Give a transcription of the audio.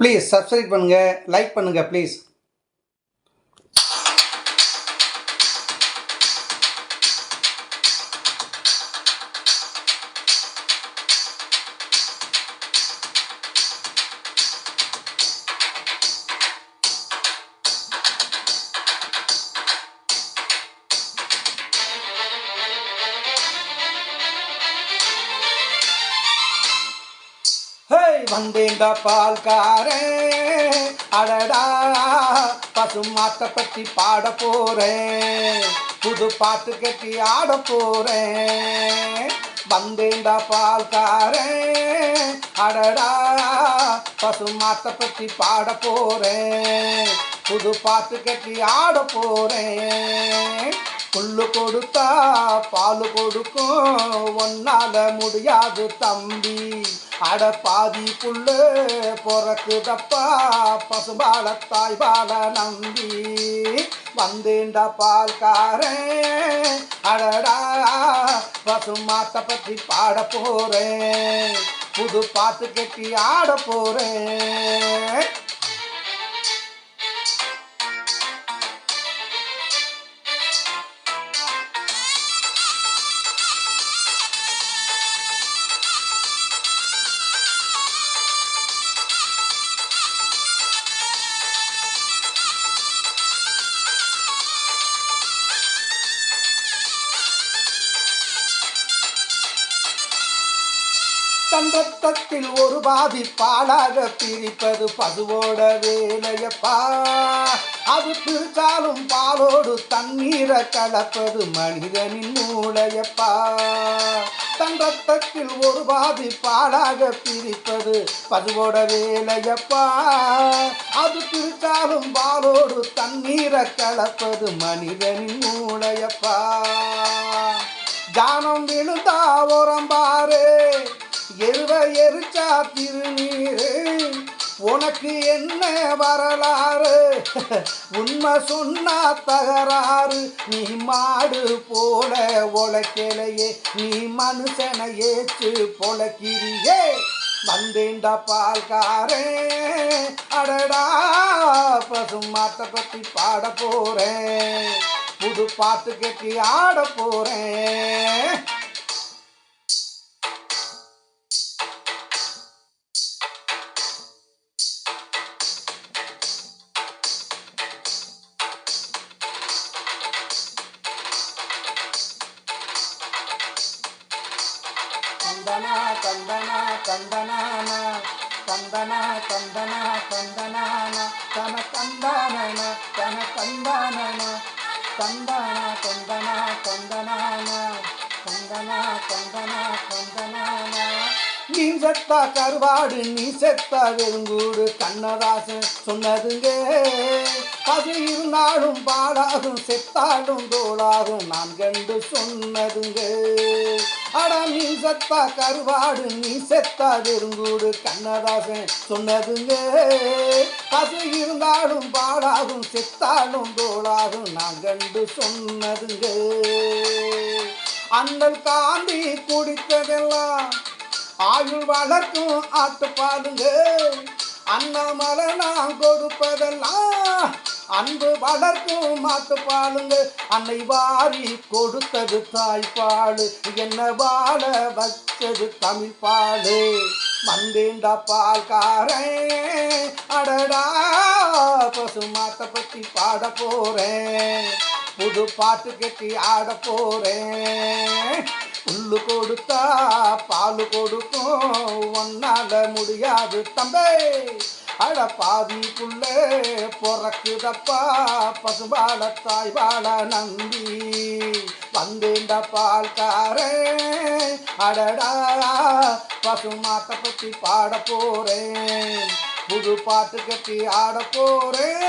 Please subscribe பண்ணுங்கள் like பண்ணுங்கள் please hey பால்காரே. பால்காரன் அடடா பசுமாட்டை பற்றி பாட போறேன். புது பாட்டு கட்டி ஆட போறேன். வந்தேண்டா பால்காரே. அடடா பசுமாட்டை பற்றி பாட போறேன். புது பாட்டு கட்டி ஆட போறேன். புல்லு கொடுத்தா பால் கொடுக்கும். ஒன்னால முடியாது தம்பி. அட பாதி புல்லு பிறக்குதப்பா. பசுபால தாய்பால நம்பி. வந்தேண்ட பால்காரன். அடடா பசுமாட்டை பற்றி பாட போறேன். புது பாட்டு கட்டி ஆட போறேன். தன் ரத்தத்தில் ஒரு பாதி பாலாக பிரிப்பது பசுவோட வேலையப்பா. அது பிரித்தாலும் பாலோடு தண்ணீரை கலப்பது மனிதனின் மூளையப்பா. தன் ரத்தத்தில் ஒரு பாதி பாலாக பிரிப்பது பசுவோட வேலையப்பா. அது பிரித்தாலும் பாலோடு தண்ணீரை கலப்பது மனிதனின் மூளையப்பா. தானம் விழுந்தா உரம்பாரே எருவ எரிச்சா திருநீரு உனக்கு என்ன வரலாறு? உண்மை சொன்னா தகராறு. நீ மாடு போல உழைக்கலையே நீ மனுஷனை ஏற்று பொழைக்கிறியே வந்தேண்டா பால்காரே அடடா பசுமாட்டை பற்றி பாட போறேன். புது பாட்டு கட்டி ஆட போறேன். தந்தனா தந்தனானா தந்தனா தந்தனா தந்தனானா தன தந்தானனா தன தந்தானனா தந்தானா தந்தனா தந்தனானா தந்தனா தந்தனா தந்தனானா நீ செத்தா கருவாடு நீ செத்தா வெறுங்கூடு கண்ணதாசன் சொன்னதுங்க. அது இருந்தாலும் பாடாகும் செத்தாலும் தோளாகும் நான் கண்டு சொன்னதுங்க. அட நீ செத்தா கருவாடு நீ செத்தா வெறுங்கூடு கண்ணதாசன் சொன்னதுங்க. அது இருந்தாலும் பாடாகும் செத்தாலும் தோளாகும் நான் கண்டு சொன்னதுங்க. அண்ணல் காந்தி குடித்ததெல்லாம் ஆயுள் வளர்க்கும் ஆட்டு பாருங்க அண்ணாமலை நான் கொடுப்பதெல்லாம் அன்பு வளர்க்கும் மாட்டு பாலுங்க அன்னை வாரி கொடுத்தது தாய்ப்பாடு என்ன வாழ வச்சது தமிழ் பாடு வந்தேண்டா பால்காரன் அடடா பசு மாட்டை பற்றி பாட போறேன். புது பாட்டு கட்டி ஆட போறேன். புல்லு கொடுத்தா பால் கொடுக்கும். ஒன்னால முடியாது தம்பே. அட பாதி புள்ளே பொறக்குதப்பா. பசுபால தாய் நம்பி வந்தேண்ட பால்காரன். அடடா பசுமாட்டை பற்றி பாட போறேன். புது பாட்டு கட்டி ஆட போறேன்.